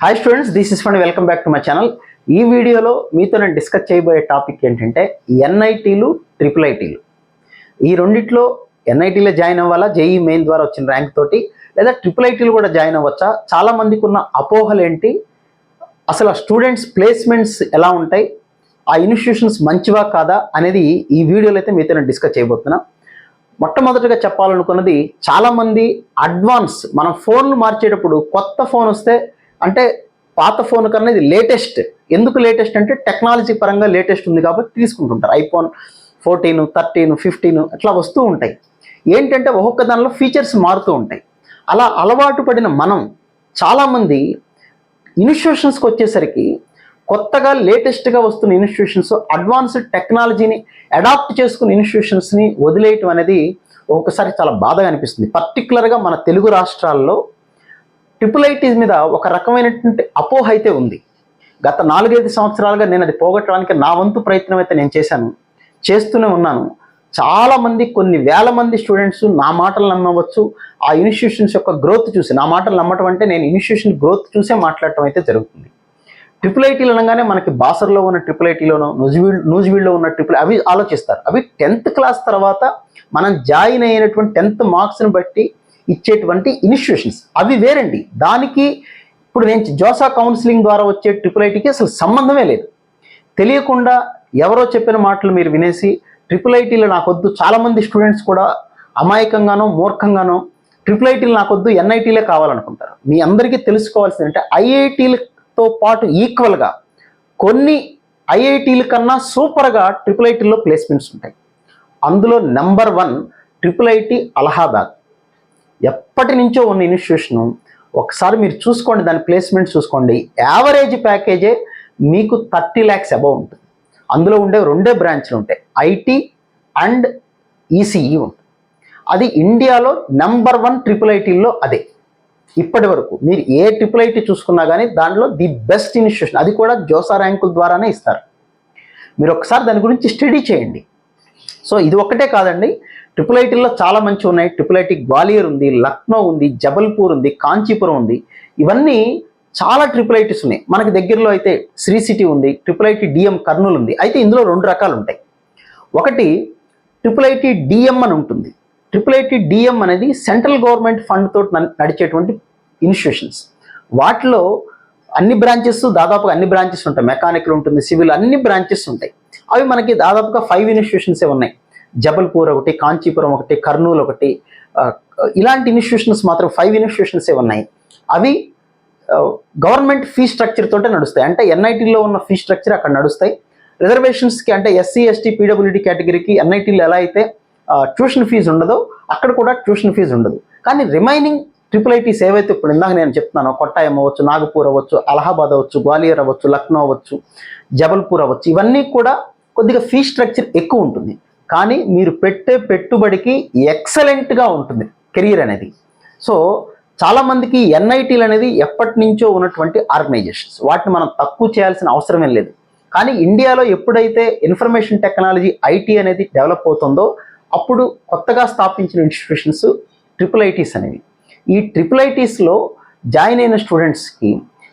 Hi students this is fund welcome back to my channel ఈ వీడియోలో మీతో నేను డిస్కస్ చేయబోయే టాపిక్ ఏంటంటే ఎన్ఐటీలు ట్రిపుల్ ఐటీలు ఈ రెండిట్లో ఎన్ఐటీలో జాయిన్ అవ్వాలా? జేఈ మెయిన్ ద్వారా వచ్చిన ర్యాంక్ తోటి లేదా ట్రిపుల్ ఐటీలు కూడా జాయిన్ అవ్వచ్చా? చాలా మందికి ఉన్న అపోహలు ఏంటి? అసలు ఆ స్టూడెంట్స్ ప్లేస్మెంట్స్ ఎలా ఉంటాయి? ఆ ఇన్స్టిట్యూషన్స్ మంచివా కాదా? అనేది ఈ వీడియోలో అయితే మీతో నేను డిస్కస్ చేయబోతున్నా. మొట్టమొదటిగా చెప్పాలనుకున్నది చాలామంది అడ్వాన్స్ మనం ఫోన్లు మార్చేటప్పుడు కొత్త ఫోన్ వస్తే అంటే పాత ఫోన్ కన్నా ఇది లేటెస్ట్. ఎందుకు లేటెస్ట్ అంటే టెక్నాలజీ పరంగా లేటెస్ట్ ఉంది కాబట్టి తీసుకుంటుంటారు. ఐఫోన్ ఫోర్టీన్ థర్టీన్ ఫిఫ్టీన్ అట్లా వస్తూ ఉంటాయి. ఏంటంటే ఒక్కొక్క దానిలో ఫీచర్స్ మారుతూ ఉంటాయి. అలా అలవాటు పడిన మనం చాలామంది ఇన్స్టిట్యూషన్స్కి వచ్చేసరికి కొత్తగా లేటెస్ట్గా వస్తున్న ఇన్స్టిట్యూషన్స్ అడ్వాన్స్డ్ టెక్నాలజీని అడాప్ట్ చేసుకున్న ఇన్స్టిట్యూషన్స్ని వదిలేయటం అనేది ఒక్కొక్కసారి చాలా బాధగా అనిపిస్తుంది. పర్టికులర్గా మన తెలుగు రాష్ట్రాల్లో ట్రిపుల్ ఐటీస్ మీద ఒక రకమైనటువంటి అపోహ అయితే ఉంది. గత నాలుగైదు సంవత్సరాలుగా నేను అది పోగొట్టడానికి నా వంతు ప్రయత్నం అయితే నేను చేశాను. చేస్తూనే ఉన్నాను. చాలామంది కొన్ని వేల మంది స్టూడెంట్స్ నా మాటలు నమ్మవచ్చు. ఆ ఇన్స్టిట్యూషన్స్ యొక్క గ్రోత్ చూసి నా మాటలు నమ్మటం అంటే నేను ఇన్స్టిట్యూషన్ గ్రోత్ చూసే మాట్లాడటం అయితే జరుగుతుంది. ట్రిపుల్ ఐటీలు అనగానే మనకి బాసర్లో ఉన్న ట్రిపుల్ ఐటీలోనో నూజివీడ్ నూజివీడ్లో ఉన్న ట్రిపుల్ అవి ఆలోచిస్తారు. అవి టెన్త్ క్లాస్ తర్వాత మనం జాయిన్ అయినటువంటి టెన్త్ మార్క్స్ని బట్టి ఇచ్చేటువంటి ఇన్స్టిట్యూషన్స్ అవి వేరండి. దానికి ఇప్పుడు నేను జోసా కౌన్సిలింగ్ ద్వారా వచ్చే ట్రిపుల్ ఐటీకి అసలు సంబంధమే లేదు. తెలియకుండా ఎవరో చెప్పిన మాటలు మీరు వినేసి ట్రిపుల్ ఐటీలో నాకొద్దు. చాలామంది స్టూడెంట్స్ కూడా అమాయకంగానో మూర్ఖంగానో ట్రిపుల్ ఐటీలు నాకొద్దు ఎన్ఐటీలే కావాలనుకుంటారు. మీ అందరికీ తెలుసుకోవాల్సింది అంటే ఐఐటీలతో పాటు ఈక్వల్గా కొన్ని ఐఐటీల కన్నా సూపర్గా ట్రిపుల్ ఐటీల్లో ప్లేస్మెంట్స్ ఉంటాయి. అందులో number one triple IT Allahabad. ఎప్పటి నుంచో ఉన్న ఇన్స్టిట్యూషను ఒకసారి మీరు చూసుకోండి దాని ప్లేస్మెంట్ చూసుకోండి. యావరేజ్ ప్యాకేజే మీకు థర్టీ ల్యాక్స్ అబౌవ్ ఉంటుంది. అందులో ఉండే రెండే బ్రాంచ్లు ఉంటాయి. ఐటీ అండ్ ఈసీఈ ఉంటుంది. అది ఇండియాలో నెంబర్ వన్ ట్రిపుల్ ఐటీల్లో అదే. ఇప్పటి వరకు మీరు ఏ ట్రిపుల్ ఐటీ చూసుకున్నా కానీ దాంట్లో ది బెస్ట్ ఇన్స్టిట్యూషన్ అది కూడా జోసా ర్యాంకుల ద్వారానే ఇస్తారు. మీరు ఒకసారి దాని గురించి స్టడీ చేయండి. సో ఇది ఒక్కటే కాదండి. ట్రిపుల్ ఐటీల్లో చాలా మంచి ఉన్నాయి. ట్రిపుల్ ఐటీ గ్వాలియర్ ఉంది లక్నో ఉంది జబల్పూర్ ఉంది కాంచీపురం ఉంది. ఇవన్నీ చాలా ట్రిపుల్ ఐటీస్ ఉన్నాయి. మనకి దగ్గరలో అయితే శ్రీ సిటీ ఉంది ట్రిపుల్ ఐటీ డిఎం కర్నూలు ఉంది. అయితే ఇందులో రెండు రకాలు ఉంటాయి. ఒకటి ట్రిపుల్ ఐటీ డిఎం అని ఉంటుంది. ట్రిపుల్ ఐటీ డిఎం అనేది సెంట్రల్ గవర్నమెంట్ ఫండ్ తోటి నడిచేటువంటి ఇన్స్టిట్యూషన్స్. వాటిలో అన్ని బ్రాంచెస్ దాదాపుగా అన్ని బ్రాంచెస్ ఉంటాయి. మెకానికల్ ఉంటుంది సివిల్ అన్ని బ్రాంచెస్ ఉంటాయి. అవి మనకి దాదాపుగా ఫైవ్ ఇన్స్టిట్యూషన్సే ఉన్నాయి. జబల్పూర్ ఒకటి కాంచీపురం ఒకటి కర్నూలు ఒకటి ఇలాంటి ఇన్స్టిట్యూషన్స్ మాత్రం ఫైవ్ ఇన్స్టిట్యూషన్సే ఉన్నాయి. అవి గవర్నమెంట్ ఫీ స్ట్రక్చర్ తోటే నడుస్తాయి. అంటే ఎన్ఐటీలో ఉన్న ఫీ స్ట్రక్చర్ అక్కడ నడుస్తాయి. రిజర్వేషన్స్కి అంటే ఎస్సీ ఎస్టీ పీడబ్ల్యూడి కేటగిరీకి ఎన్ఐటీలో ఎలా అయితే ట్యూషన్ ఫీజు ఉండదో అక్కడ కూడా ట్యూషన్ ఫీజు ఉండదు. కానీ రిమైనింగ్ ట్రిపుల్ ఐటీస్ ఏవైతే ఇప్పుడు ఇందాక నేను చెప్తున్నానో కొట్టాయం అవ్వచ్చు నాగపూర్ అవ్వచ్చు అలహాబాద్ అవ్వచ్చు గ్వాలియర్ అవ్వచ్చు లక్నో అవ్వచ్చు జబల్పూర్ అవ్వచ్చు ఇవన్నీ కూడా కొద్దిగా ఫీ స్ట్రక్చర్ ఎక్కువ ఉంటుంది. కానీ మీరు పెట్టే పెట్టుబడికి ఎక్సలెంట్గా ఉంటుంది కెరీర్ అనేది. సో చాలామందికి ఎన్ఐటీలు అనేది ఎప్పటి నుంచో ఉన్నటువంటి ఆర్గనైజేషన్స్ వాటిని మనం తక్కువ చేయాల్సిన అవసరమే లేదు. కానీ ఇండియాలో ఎప్పుడైతే ఇన్ఫర్మేషన్ టెక్నాలజీ ఐటీ అనేది డెవలప్ అవుతుందో అప్పుడు కొత్తగా స్థాపించిన ఇన్స్టిట్యూషన్స్ ట్రిపుల్ ఐటీస్ అనేవి. ఈ ట్రిపుల్ ఐటీస్లో జాయిన్ అయిన స్టూడెంట్స్కి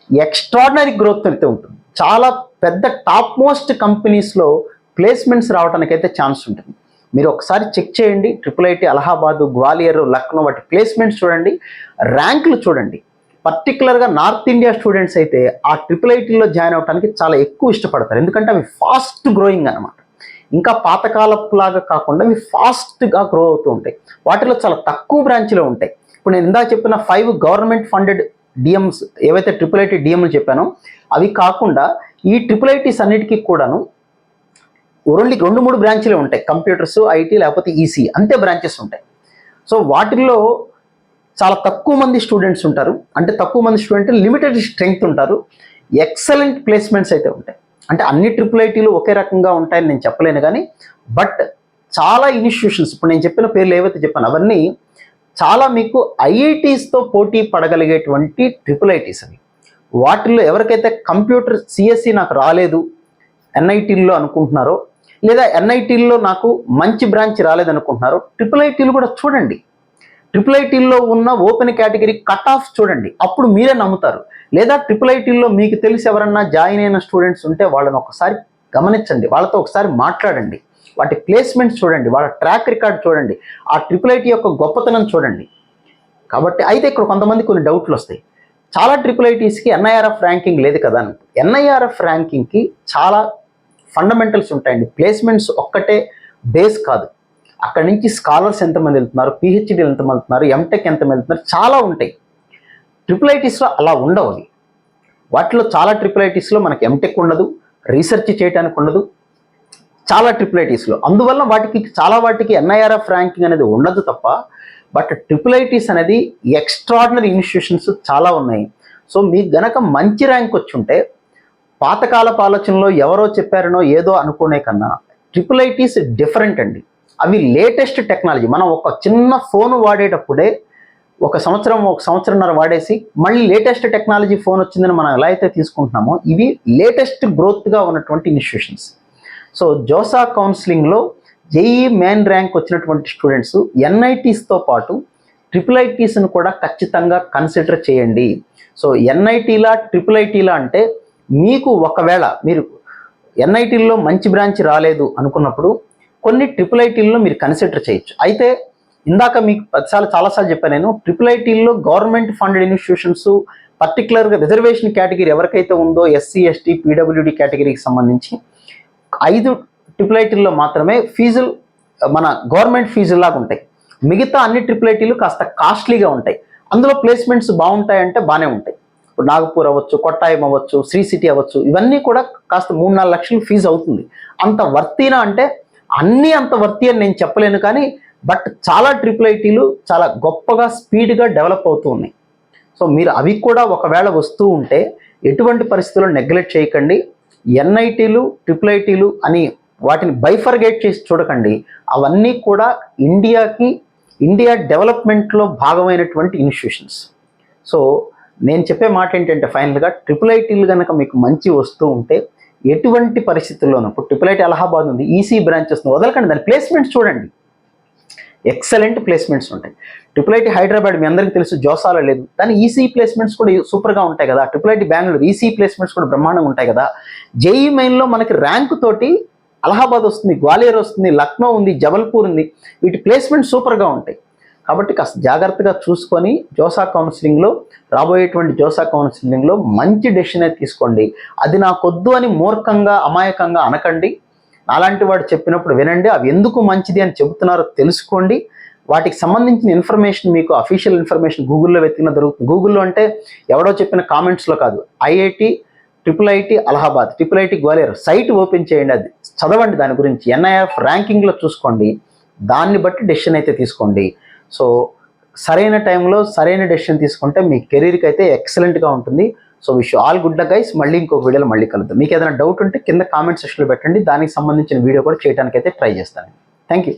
ఎక్స్ట్రాడినరీ గ్రోత్ అయితే ఉంటుంది. చాలా పెద్ద టాప్ మోస్ట్ కంపెనీస్లో ప్లేస్మెంట్స్ రావడానికి అయితే ఛాన్స్ ఉంటుంది. మీరు ఒకసారి చెక్ చేయండి. ట్రిపుల్ ఐటీ అలహాబాదు గ్వాలియర్ లక్నో వాటి ప్లేస్మెంట్స్ చూడండి. ర్యాంకులు చూడండి. పర్టికులర్గా నార్త్ ఇండియా స్టూడెంట్స్ అయితే ఆ ట్రిపుల్ ఐటీలో జాయిన్ అవడానికి చాలా ఎక్కువ ఇష్టపడతారు. ఎందుకంటే అవి ఫాస్ట్ గ్రోయింగ్ అనమాట ఇంకా పాతకాలపు లాగా కాకుండా అవి ఫాస్ట్గా గ్రో అవుతూ ఉంటాయి. వాటిలో చాలా తక్కువ బ్రాంచ్లో ఉంటాయి. ఇప్పుడు నేను ఇందాక చెప్పిన five government funded D Ms ఏవైతే ట్రిపుల్ ఐటీ డిఎంలు చెప్పానో అవి కాకుండా ఈ ట్రిపుల్ ఐటీస్ అన్నిటికీ కూడాను ఓన్లీ రెండు మూడు బ్రాంచ్లే ఉంటాయి. కంప్యూటర్స్ ఐటీ లేకపోతే ఈసీ అంతే బ్రాంచెస్ ఉంటాయి. సో వాటిల్లో చాలా తక్కువ మంది స్టూడెంట్స్ ఉంటారు. అంటే తక్కువ మంది స్టూడెంట్ లిమిటెడ్ స్ట్రెంగ్త్ ఉంటారు. ఎక్సలెంట్ ప్లేస్మెంట్స్ అయితే ఉంటాయి. అంటే అన్ని ట్రిపుల్ ఐటీలు ఒకే రకంగా ఉంటాయని నేను చెప్పలేను కానీ బట్ చాలా ఇన్స్టిట్యూషన్స్ ఇప్పుడు నేను చెప్పిన పేర్లు ఏవైతే చెప్పాను అవన్నీ చాలా మీకు ఐఐటీస్తో పోటీ పడగలిగేటువంటి ట్రిపుల్ ఐటీస్ అవి. వాటిల్లో ఎవరికైతే కంప్యూటర్ సిఎస్సి నాకు రాలేదు ఎన్ఐటీల్లో అనుకుంటున్నారో లేదా ఎన్ఐటీల్లో నాకు మంచి బ్రాంచ్ రాలేదనుకుంటున్నారు ట్రిపుల్ ఐటీలు కూడా చూడండి. ట్రిపుల్ ఐటీల్లో ఉన్న ఓపెన్ కేటగిరీ కట్ ఆఫ్ చూడండి. అప్పుడు మీరే నమ్ముతారు. లేదా ట్రిపుల్ ఐటీల్లో మీకు తెలిసి ఎవరన్నా జాయిన్ అయిన స్టూడెంట్స్ ఉంటే వాళ్ళని ఒకసారి గమనించండి. వాళ్ళతో ఒకసారి మాట్లాడండి. వాటి ప్లేస్మెంట్స్ చూడండి. వాళ్ళ ట్రాక్ రికార్డ్ చూడండి. ఆ ట్రిపుల్ ఐటీ యొక్క గొప్పతనం చూడండి. కాబట్టి అయితే ఇక్కడ కొంతమంది కొన్ని డౌట్లు వస్తాయి. చాలా ట్రిపుల్ ఐటీస్కి ఎన్ఐఆర్ఎఫ్ ర్యాంకింగ్ లేదు కదా అని. ఎన్ఐఆర్ఎఫ్ ర్యాంకింగ్కి చాలా ఫండమెంటల్స్ ఉంటాయండి. ప్లేస్మెంట్స్ ఒక్కటే బేస్ కాదు. అక్కడి నుంచి స్కాలర్స్ ఎంతమంది వెళ్తున్నారు పిహెచ్డీలు ఎంతమంది వెళ్తున్నారు ఎంటెక్ ఎంతమంది వెళ్తున్నారు చాలా ఉంటాయి. ట్రిపుల్ ఐటీస్లో అలా ఉండవు అది వాటిలో చాలా ట్రిపుల్ ఐటీస్లో మనకి ఎంటెక్ ఉండదు రీసెర్చ్ చేయడానికి ఉండదు చాలా ట్రిపుల్ ఐటీస్లో. అందువల్ల వాటికి చాలా వాటికి ఎన్ఐఆర్ఎఫ్ ర్యాంకింగ్ అనేది ఉండదు తప్ప బట్ ట్రిపుల్ ఐటీస్ అనేది ఎక్స్ట్రాడినరీ ఇన్స్టిట్యూషన్స్ చాలా ఉన్నాయి. సో మీకు గనక మంచి ర్యాంక్ వచ్చి ఉంటే పాతకాలపు ఆలోచనలో ఎవరో చెప్పారనో ఏదో అనుకునే కన్నా ట్రిపుల్ ఐటీస్ డిఫరెంట్ అండి. అవి లేటెస్ట్ టెక్నాలజీ. మనం ఒక చిన్న ఫోన్ వాడేటప్పుడే ఒక సంవత్సరం ఒక సంవత్సరంన్నర వాడేసి మళ్ళీ లేటెస్ట్ టెక్నాలజీ ఫోన్ వచ్చిందని మనం ఎలా అయితే తీసుకుంటున్నామో ఇవి లేటెస్ట్ గ్రోత్గా ఉన్నటువంటి ఇన్స్టిట్యూషన్స్. సో జోసా కౌన్సిలింగ్లో జేఈ మెయిన్ ర్యాంక్ వచ్చినటువంటి స్టూడెంట్స్ ఎన్ఐటీస్తో పాటు ట్రిపుల్ ఐటీస్ను కూడా ఖచ్చితంగా కన్సిడర్ చేయండి. సో ఎన్ఐటీలా ట్రిపుల్ ఐటీలా అంటే మీకు ఒకవేళ మీరు ఎన్ఐటీల్లో మంచి బ్రాంచ్ రాలేదు అనుకున్నప్పుడు కొన్ని ట్రిపుల్ ఐటీల్లో మీరు కన్సిడర్ చేయొచ్చు. అయితే ఇందాక మీకు పదిసార్లు చాలాసార్లు చెప్పాను నేను ట్రిపుల్ ఐటీల్లో గవర్నమెంట్ ఫండెడ్ ఇన్స్టిట్యూషన్స్ పర్టికులర్గా రిజర్వేషన్ కేటగిరీ ఎవరికైతే ఉందో ఎస్సీ ఎస్టీ పీడబ్ల్యూడి కేటగిరీకి సంబంధించి ఐదు ట్రిపుల్ ఐటీల్లో మాత్రమే ఫీజులు మన గవర్నమెంట్ ఫీజులాగా ఉంటాయి. మిగతా అన్ని ట్రిపుల్ ఐటీలు కాస్త కాస్ట్లీగా ఉంటాయి. అందులో ప్లేస్మెంట్స్ బాగుంటాయంటే బాగానే ఉంటాయి. ఇప్పుడు నాగపూర్ అవ్వచ్చు కొట్టాయం అవ్వచ్చు శ్రీ సిటీ అవ్వచ్చు ఇవన్నీ కూడా కాస్త మూడు నాలుగు లక్షలు ఫీజు అవుతుంది. అంత వర్తీనా అంటే అన్నీ అంత వర్తీ అని నేను చెప్పలేను కానీ బట్ చాలా ట్రిపుల్ ఐటీలు చాలా గొప్పగా స్పీడ్గా డెవలప్ అవుతూ ఉన్నాయి. సో మీరు అవి కూడా ఒకవేళ వస్తూ ఉంటే ఎటువంటి పరిస్థితుల్లో నెగ్లెక్ట్ చేయకండి. ఎన్ఐటీలు ట్రిపుల్ ఐటీలు అని వాటిని బైఫర్గేట్ చేసి చూడకండి. అవన్నీ కూడా ఇండియాకి ఇండియా డెవలప్మెంట్లో భాగమైనటువంటి ఇన్స్టిట్యూషన్స్ సో నేను చెప్పే మాట ఏంటంటే ఫైనల్గా ట్రిపుల్ ఐటీలు కనుక మీకు మంచి వస్తూ ఉంటే ఎటువంటి పరిస్థితుల్లోనూ ఇప్పుడు ట్రిపుల్ ఐటీ అలహాబాద్ ఉంది ఈసీ బ్రాంచెస్ వదలకండి దాని ప్లేస్మెంట్స్ చూడండి. ఎక్సలెంట్ ప్లేస్మెంట్స్ ఉంటాయి. ట్రిపుల్ ఐటీ హైదరాబాద్ మీ అందరికీ తెలుసు జోసాలో లేదు దాని ఈసీ ప్లేస్మెంట్స్ కూడా సూపర్గా ఉంటాయి కదా. Triple IT Bengaluru EC placements కూడా బ్రహ్మాండంగా ఉంటాయి కదా. జేఈ మెయిన్లో మనకి ర్యాంక్ తోటి అలహాబాద్ వస్తుంది గ్వాలియర్ వస్తుంది లక్నో ఉంది జబల్పూర్ ఉంది వీటి ప్లేస్మెంట్ సూపర్గా ఉంటాయి. కాబట్టి కాస్త జాగ్రత్తగా చూసుకొని జోసా కౌన్సిలింగ్లో రాబోయేటువంటి జోసా కౌన్సిలింగ్లో మంచి డెసిషన్ అయితే తీసుకోండి. అది నాకొద్దు అని మూర్ఖంగా అమాయకంగా అనకండి. అలాంటి వాడు చెప్పినప్పుడు వినండి. అవి ఎందుకు మంచిది అని చెబుతున్నారో తెలుసుకోండి. వాటికి సంబంధించిన ఇన్ఫర్మేషన్ మీకు అఫీషియల్ ఇన్ఫర్మేషన్ గూగుల్లో వెతికిన దొరుకుతుంది. గూగుల్లో అంటే ఎవడో చెప్పిన కామెంట్స్లో కాదు. IIT triple IT Allahabad triple IT Gwalior site open చేయండి. అది చదవండి దాని గురించి. ఎన్ఐఎఫ్ ర్యాంకింగ్లో చూసుకోండి. దాన్ని బట్టి డెసిషన్ అయితే తీసుకోండి. సో సరైన టైంలో సరైన డెసిషన్ తీసుకుంటే మీ కెరీర్కి అయితే ఎక్సలెంట్గా ఉంటుంది. So wish all good guys. మళ్ళీ ఇంకో వీడియోలో మళ్ళీ కలుద్దాం. మీకు ఏదైనా డౌట్ ఉంటే కింద కామెంట్ సెక్షన్లో పెట్టండి. దానికి సంబంధించిన వీడియో కూడా చేయడానికి అయితే ట్రై చేస్తాను. Thank you.